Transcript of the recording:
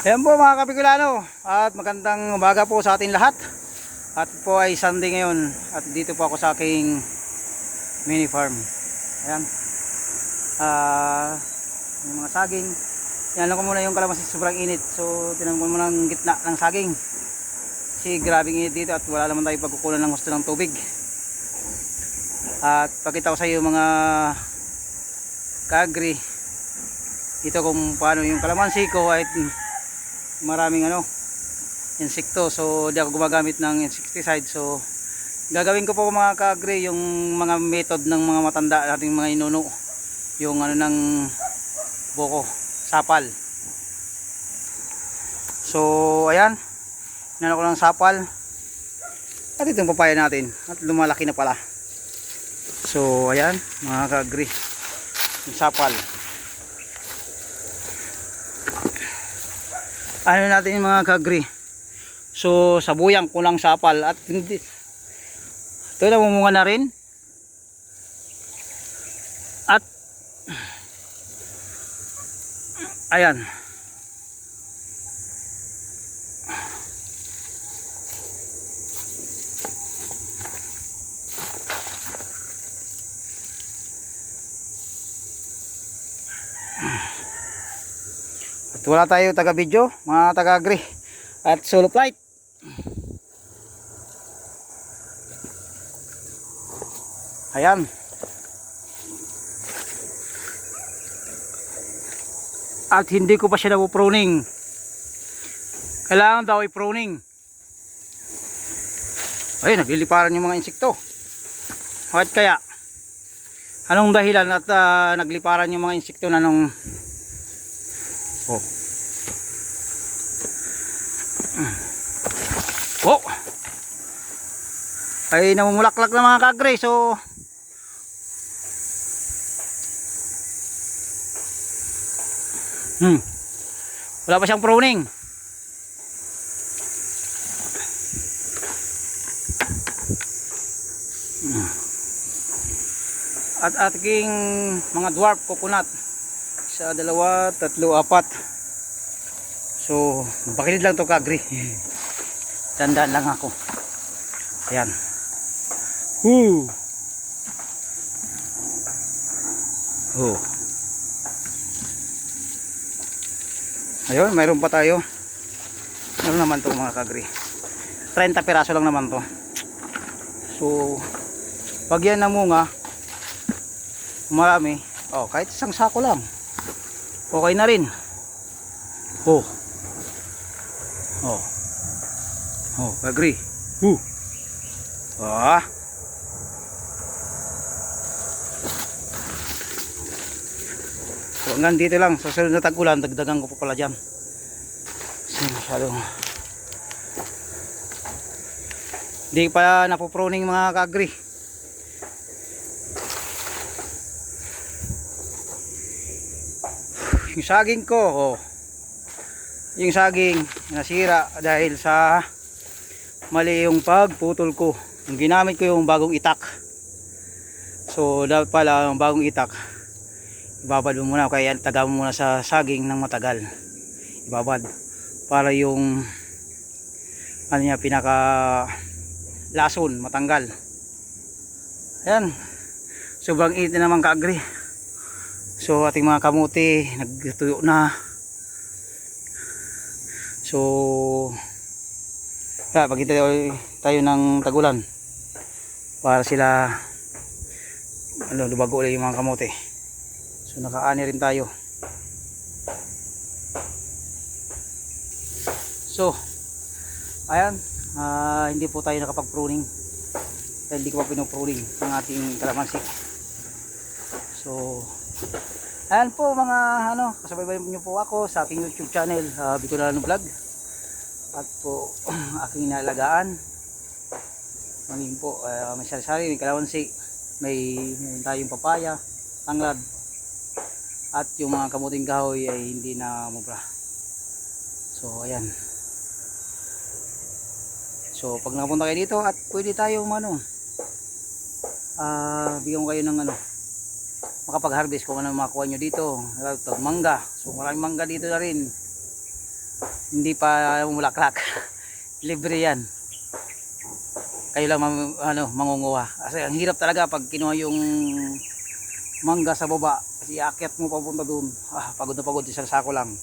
Ayan po mga kapikulano at magandang umaga po sa atin lahat. At po ay Sunday ngayon at dito po ako sa aking mini farm. Ayan. Ah, yung mga saging. Yan ko muna yung kalamansi sobrang init. So tinanggal mo muna ang gitna ng saging. Kasi grabing init dito at wala naman tayo pagkukunan ng gusto ng tubig. At pakita ko sa iyo mga kagri dito kung paano yung kalamansi ko ay maraming ano insekto. So di ako gumagamit ng insecticide. So gagawin ko po mga kagre yung mga method ng mga matanda nating mga inuno. Yung ano ng boko sapal. So ayan. Inano ko ng sapal. At itong papaya natin. At lumalaki na pala. So ayan mga kagre yung sapal ano natin mga kagri? So sabuyang kulang sapal at hindi. Ito namumunga na rin. At ayan At wala tayo taga video, mga taga agri at solo flight. Ayan. At hindi ko pa siya napuproning. Kailangan daw i-pruning. Ay, nagliliparan yung mga insekto. Bakit kaya? Anong dahilan at ah, nagliparan yung mga insekto na nung Oh. Oh. Ay namumulaklak na mga kagre so Hmm. Wala pa siyang pruning. At ating mga dwarf coconut isa, dalawa, tatlo, apat. So, bakit lang to kagri. Tandaan lang ako. Ayan. Woo! Oh. Ayun, mayroon pa tayo. Meron naman to mga kagri. 30 piraso lang naman to. So, pag yan namunga, marami. Oh, kahit isang sako lang okay na rin. Oh. Oh. Oh agree. Uh ah. So hanggang dito lang. Sa sunod na tag-ulan dagdagan ko pa pala dyan. Kasi masyadong hindi pa napuproning mga kagri yung saging ko oh, yung saging nasira dahil sa mali yung pagputol ko. Yung ginamit ko yung bagong itak. So dapat pala yung bagong itak ibabad mo muna kaya taga mo muna sa saging ng matagal. Ibabad para yung ano niya pinaka lason matanggal. Ayan. Sobrang init na naman kaagri So ating mga kamuti nagtuyo na. So yeah, pagkita tayo, ng tagulan para sila ano, lubago ulit yung mga kamote. So nakaani rin tayo. So ayan, ah, hindi po tayo nakapag-pruning. Dahil hindi ko pa pinupruning ang ating kalamansi. So Ayan po mga ano, kasabay niyo po ako sa aking YouTube channel, uh, Bicolano Vlog. At po aking nalagaan. Maging po, uh, may sari-sari, may kalawansi, may, may tayong papaya, tanglad. At yung mga kamuting kahoy ay hindi na mubra. So ayan. So pag nakapunta kayo dito at pwede tayo ano, ah, bigyan ko kayo ng ano, makapag-harvest kung ano makuha nyo dito. Lalo mangga. So maraming mangga dito na rin. hindi pa umulaklak libre yan. Kayo lang ano, mangunguha. Kasi ang hirap talaga pag kinuha yung mangga sa baba. Kasi aakyat mo papunta doon ah, pagod na pagod. Isang sako lang